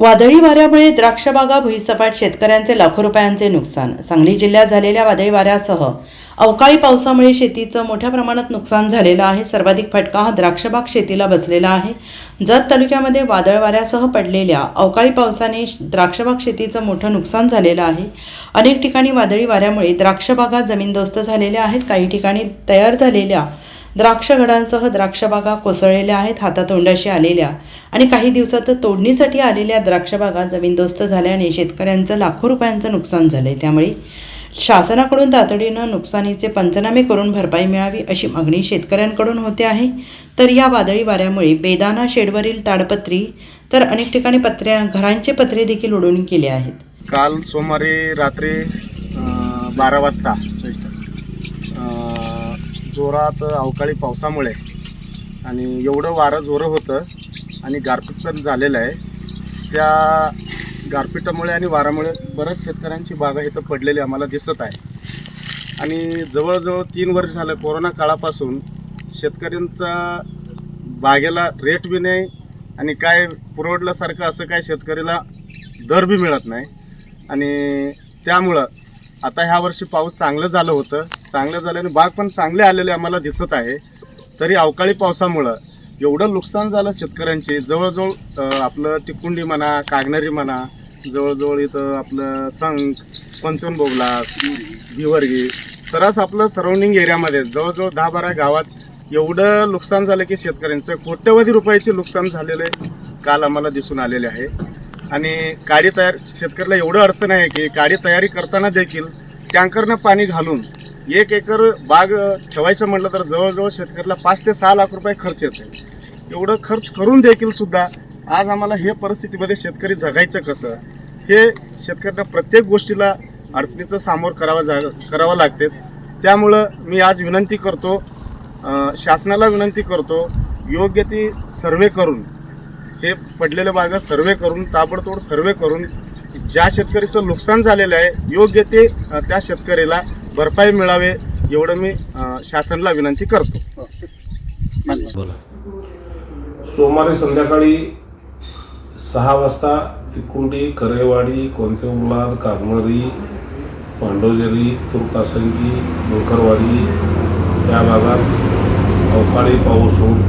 वादळी वाऱ्यामुळे द्राक्षबागा भुईसपाट शेतकऱ्यांचे लाखो रुपयांचे नुकसान. सांगली जिल्ह्यात झालेल्या वादळी वाऱ्यासह अवकाळी पावसामुळे शेतीचं मोठ्या प्रमाणात नुकसान झालेलं आहे. सर्वाधिक फटका हा द्राक्षबाग शेतीला बसलेला आहे. जत तालुक्यामध्ये वादळ वाऱ्यासह पडलेल्या अवकाळी पावसाने द्राक्षबाग शेतीचं मोठं नुकसान झालेलं आहे. अनेक ठिकाणी वादळी वाऱ्यामुळे द्राक्षबागा जमीनदोस्त झालेल्या आहेत. काही ठिकाणी तयार झालेल्या द्राक्षघडांसह द्राक्षबागा कोसळलेल्या आहेत हातातोंडाशी आलेल्या. आणि काही दिवसात तोडणीसाठी आलेल्या द्राक्षबागा जमीनदोस्त झाल्याने शेतकऱ्यांचं लाखो रुपयांचं नुकसान झालंय. त्यामुळे शासनाकडून तातडीनं नुकसानीचे पंचनामे करून भरपाई मिळावी अशी मागणी शेतकऱ्यांकडून होते आहे. तर या वादळी वाऱ्यामुळे बेदाना शेडवरील ताडपत्री तर अनेक ठिकाणी पत्र्या घरांचे पत्रे देखील उडवून केले आहेत. काल सोमवारी रात्री बारा वाजता जोरात अवकाळी पावसामुळे आणि एवढं वारं जोरं होतं आणि गारपीट तर झालेलं आहे. त्या गारपिटामुळे आणि वारामुळे बऱ्याच शेतकऱ्यांची बागा इथं पडलेली आम्हाला दिसत आहे. आणि जवळजवळ तीन वर्ष झालं कोरोना काळापासून शेतकऱ्यांचा बागेला रेट बी नाही आणि काय पुरवडल्यासारखं असं काय शेतकऱ्याला दर बी मिळत नाही. आणि त्यामुळं आता ह्या वर्षी पाऊस चांगलं झालं होतं. चांगलं झाल्याने बाग पण चांगले आलेले आम्हाला दिसत आहे. तरी अवकाळी पावसामुळं एवढं नुकसान झालं शेतकऱ्यांचे. जवळजवळ आपलं तिकुंडी म्हणा कागनरी म्हणा जवळजवळ इथं आपलं संख पंचन बोगला भिवर्गी सरास आपलं सराउंडिंग एरियामध्ये जवळजवळ दहा बारा गावात एवढं नुकसान झालं की शेतकऱ्यांचं कोट्यवधी रुपयाचे नुकसान झालेले काल आम्हाला दिसून आलेले आहे. आणि काडी तयार शेतकऱ्याला एवढं अडचण आहे की काडी तयारी करताना देखील टँकरनं पाणी घालून एक एकर बाग ठेवायचं म्हटलं तर जवळजवळ शेतकऱ्याला पाच ते सहा लाख रुपये खर्च येते एवढं खर्च करून देखील सुद्धा आज आम्हाला हे परिस्थितीमध्ये शेतकरी जगायचं कसं? हे शेतकऱ्यांना प्रत्येक गोष्टीला अडचणीचं सामोर करावं जा करावं लागते. त्यामुळं मी आज विनंती करतो शासनाला विनंती करतो योग्य ती सर्वे करून हे पडलेल्या बागा सर्वे करून ताबडतोब सर्वे करून ज्या शेतकरीचं नुकसान झालेलं आहे योग्य ते त्या शेतकऱ्याला भरपाई मिळावे एवढं मी शासनाला विनंती करतो. सोमवारी संध्याकाळी सहा वाजता तिकुंडी करेवाडी कोणते उलाद कागनरी पांडोजेरी तुर्कासंगी मुळकरवाडी या भागात अवकाळी पाऊस होऊन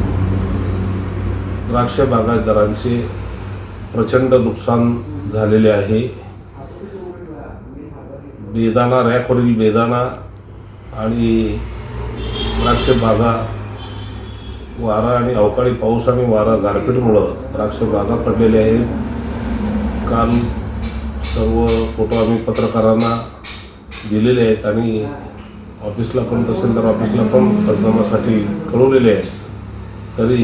द्राक्ष बागायतदारांचे प्रचंड नुकसान झालेले आहे. बेदाणा रॅकवरील बेदाणा आणि द्राक्ष बागा वारा आणि अवकाळी पाऊस आणि वारा गारपीटमुळं द्राक्ष बागा पडलेल्या आहेत. काल सर्व फोटो आम्ही पत्रकारांना दिलेले आहेत आणि ऑफिसला पण तहसीलदार ऑफिसला पण पंचनामासाठी कळवलेले आहेत. तरी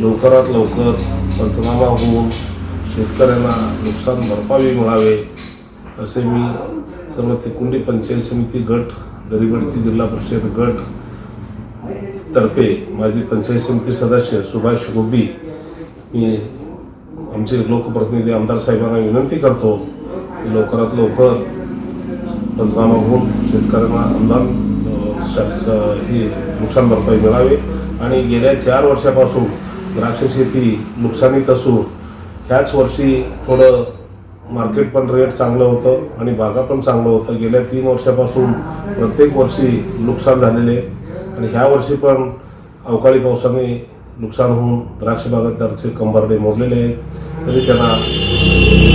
लवकरात लवकर पंचनामा होऊन शेतकऱ्यांना नुकसान भरपाई मिळावे असे मी सर्व तिकुंडी पंचायत समिती गट दरीगडची जिल्हा परिषद गट तर्फे माझी पंचायत समिती सदस्य सुभाष गोबी मी आमचे लोकप्रतिनिधी आमदार साहेबांना विनंती करतो की लवकरात लवकर पंचनामा होऊन शेतकऱ्यांना अनुदान शास हे नुकसान भरपाई मिळावे. आणि गेल्या चार वर्षापासून द्राक्ष शेती नुकसानीत असून ह्याच वर्षी थोडं मार्केट पण रेट चांगलं होतं आणि बागा पण चांगलं होतं. गेल्या तीन वर्षापासून प्रत्येक वर्षी नुकसान झालेले आहे. आणि ह्या वर्षी पण अवकाळी पावसाने नुकसान होऊन द्राक्ष बागायतदारचे कंबरडे मोडलेले आहेत. तरी त्यांना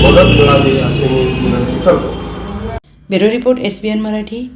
मदत मिळावी अशी मी विनंती करतो. Bureau report S B N Marathi.